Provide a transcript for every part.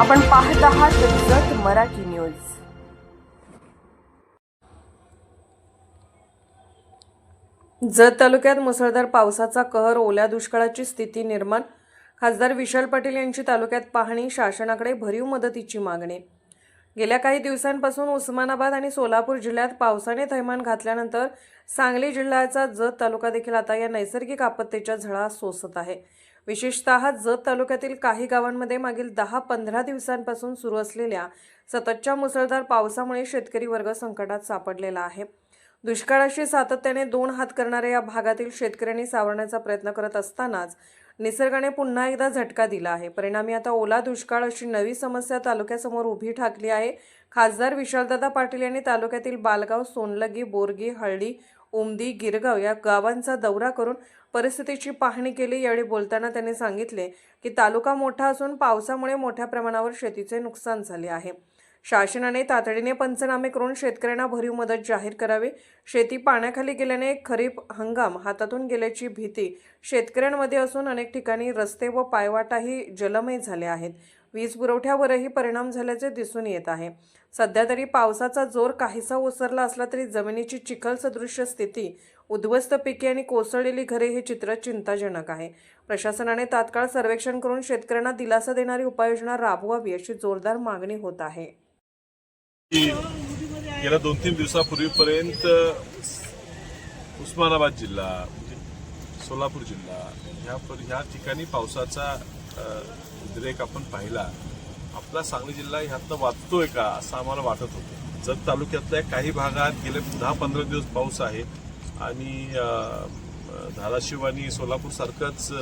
आपण पाहत आहात जत मराठी न्यूज. जत तालुक्यात मुसळधार पावसाचा कहर ओल्या दुष्काळाची स्थिती निर्माण खासदार विशाल पाटील यांची तालुक्यात पाहणी शासनाकडे भरीव मदतीची मागणी. गेल्या काही दिवसांपासून उस्मानाबाद आणि सोलापूर जिल्ह्यात पावसाने थैमान घातल्यानंतर सांगली जिल्ह्याचा जत तालुका देखील आता या नैसर्गिक आपत्तीच्या झळा सोसत आहे. विशेषतः जत तालुक्यातील काही गावांमध्ये मागील दहा पंधरा दिवसांपासून सुरू असलेल्या सततच्या मुसळधार पावसामुळे शेतकरी वर्ग संकटात सापडलेला आहे. दुष्काळाशी सातत्याने दोन हात करणाऱ्या या भागातील शेतकऱ्यांनी सावरण्याचा प्रयत्न करत असतानाच निसर्गाने पुन्हा एकदा झटका दिला आहे. परिणामी आता ओला दुष्काळ अशी नवी समस्या तालुक्यासमोर उभी ठाकली आहे. खासदार विशालदादा पाटील यांनी तालुक्यातील बालगाव सोनलगी बोरगी हळडी उमदी गिरगाव या गावांचा दौरा करून परिस्थितीची पाहणी केली. यावेळी बोलताना त्यांनी सांगितले की तालुका मोठा असून पावसामुळे मोठ्या प्रमाणावर शेतीचे नुकसान झाले आहे. शासनाने तातडीने पंचनामे करून शेतकऱ्यांना भरीव मदत जाहीर करावी. शेती पाण्याखाली गेल्याने खरीप हंगाम हातातून गेल्याची भीती शेतकऱ्यांमध्ये असून अनेक ठिकाणी रस्ते व पायवाटाही जलमय झाले आहेत. वीज पुरवठ्यावरही परिणाम झाल्याचे दिसून येत आहे. सध्या तरी पावसाचा जोर काहीसा ओसरला असला तरी जमिनीची चिखल सदृश्य स्थिती उद्ध्वस्त पिके आणि कोसळलेली घरे हे चित्र चिंताजनक आहे. प्रशासनाने तात्काळ सर्वेक्षण करून शेतकऱ्यांना दिलासा देणारी उपाययोजना राबवावी अशी जोरदार मागणी होत आहे. गेल्या दोन तीन दिवसापूर्वीपर्यंत उस्मानाबाद जिल्हा म्हणजे सोलापूर जिल्हा ह्या ह्या ठिकाणी पावसाचा उद्रेक आपण पाहिला आपला सांगली जिल्हा ह्यातनं वाचतोय का असं आम्हाला वाटत होतं. जत तालुक्यातल्या काही भागात गेले दहा पंधरा दिवस पाऊस आहे आणि धाराशिव आणि सोलापूर सारखंच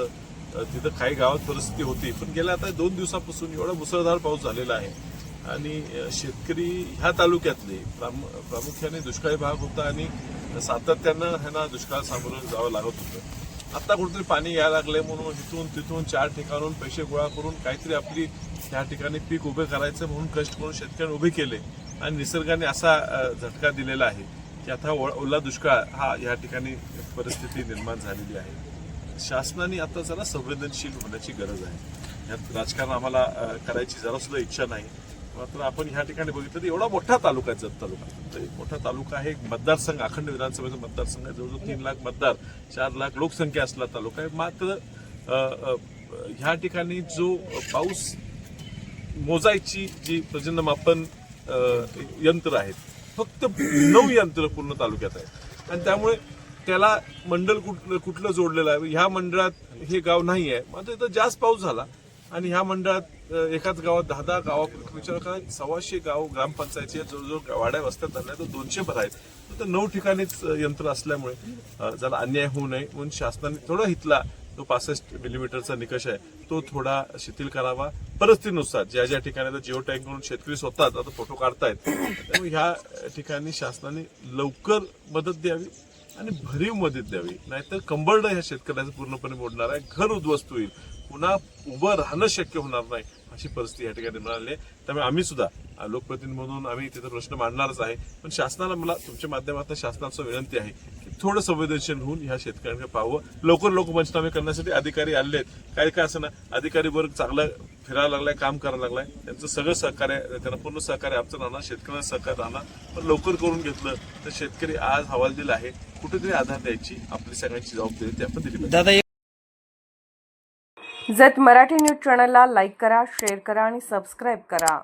तिथं काही गावात परिस्थिती होती. पण गेल्या आता दोन दिवसापासून एवढा मुसळधार पाऊस झालेला आहे. आणि शेतकरी ह्या तालुक्यातले प्राम- प्रामुख्याने दुष्काळी भाग होता आणि सातत्यानं ह्यांना दुष्काळ सामोरं जावं लागत होतं. आता कुठेतरी पाणी यायला लागलंय म्हणून इथून तिथून चार ठिकाणून पैसे गोळा करून काहीतरी आपली ह्या ठिकाणी पीक उभे करायचं म्हणून कष्ट करून शेतकऱ्यांनी उभे केले. आणि निसर्गाने असा झटका दिलेला आहे की आता ओला दुष्काळ हा या ठिकाणी परिस्थिती निर्माण झालेली आहे. शासनाने आता जरा संवेदनशील होण्याची गरज आहे. यात राजकारण आम्हाला करायची जरा सुद्धा इच्छा नाही. मात्र आपण ह्या ठिकाणी बघितलं तर एवढा मोठा तालुका आहे जत तालुका. तर एक मोठा तालुका आहे एक मतदारसंघ अखंड विधानसभेचा मतदारसंघ आहे. जवळजवळ तीन लाख मतदार चार लाख लोकसंख्या असला तालुका आहे. मात्र ह्या ठिकाणी जो पाऊस मोजायची जी प्रजन्यमापन यंत्र आहेत फक्त नऊ यंत्र पूर्ण तालुक्यात आहेत. आणि त्यामुळे त्याला मंडळ कुठलं कुठलं जोडलेलं आहे? ह्या मंडळात हे गाव नाही आहे. मात्र इथं जास्त पाऊस झाला. आणि ह्या मंडळात एकाच गावात दहा दहा गावा विचार करा सव्वाशे गाव ग्रामपंचायती जवळजवळ वाड्या वस्त्यात धरल्या तर दोनशे भर आहेत. तर नऊ ठिकाणीच यंत्र असल्यामुळे जरा अन्याय होऊ नये. म्हणून शासनाने थोडा हितला जो पासष्ट मिलीमीटरचा निकष आहे तो थोडा शिथिल करावा. परिस्थितीनुसार ज्या ज्या ठिकाणी आता जिओ टँक म्हणून शेतकरी स्वतःच आता फोटो काढतायत त्यामुळे ह्या ठिकाणी शासनाने लवकर मदत द्यावी. आणि भरीव मदत द्यावी. नाहीतर कंबरड ह्या शेतकऱ्याचं पूर्णपणे मोडणार आहे. घर उद्ध्वस्त होईल. पुन्हा उभं राहणं शक्य होणार नाही अशी परिस्थिती या ठिकाणी मिळाली आहे. त्यामुळे आम्ही सुद्धा लोकप्रतिनिधी म्हणून आम्ही तिथे प्रश्न मांडणारच आहे. पण शासनाला मला तुमच्या माध्यमातून शासनाचं विनंती आहे थोडं संवेदनशील होऊन ह्या शेतकऱ्यांकडे पाहावं. लवकर लोक पंचनामे करण्यासाठी अधिकारी आले आहेत काय काय असं ना अधिकारी वर्ग चांगलं फिरायला लागलाय काम करायला लागलाय. त्यांचं सगळं सहकार्य त्यांना पूर्ण सहकार्य आमचं राहणार शेतकऱ्यांना सहकार्य राहणार. पण लवकर करून घेतलं तर शेतकरी आज हवालदिल आहे. कुठेतरी आधार द्यायची आपली सगळ्यांची जबाबदारी ती आपण दिली पाहिजे. जत मराठी न्यूज चॅनलला लाईक करा शेअर करा आणि सबस्क्राईब करा.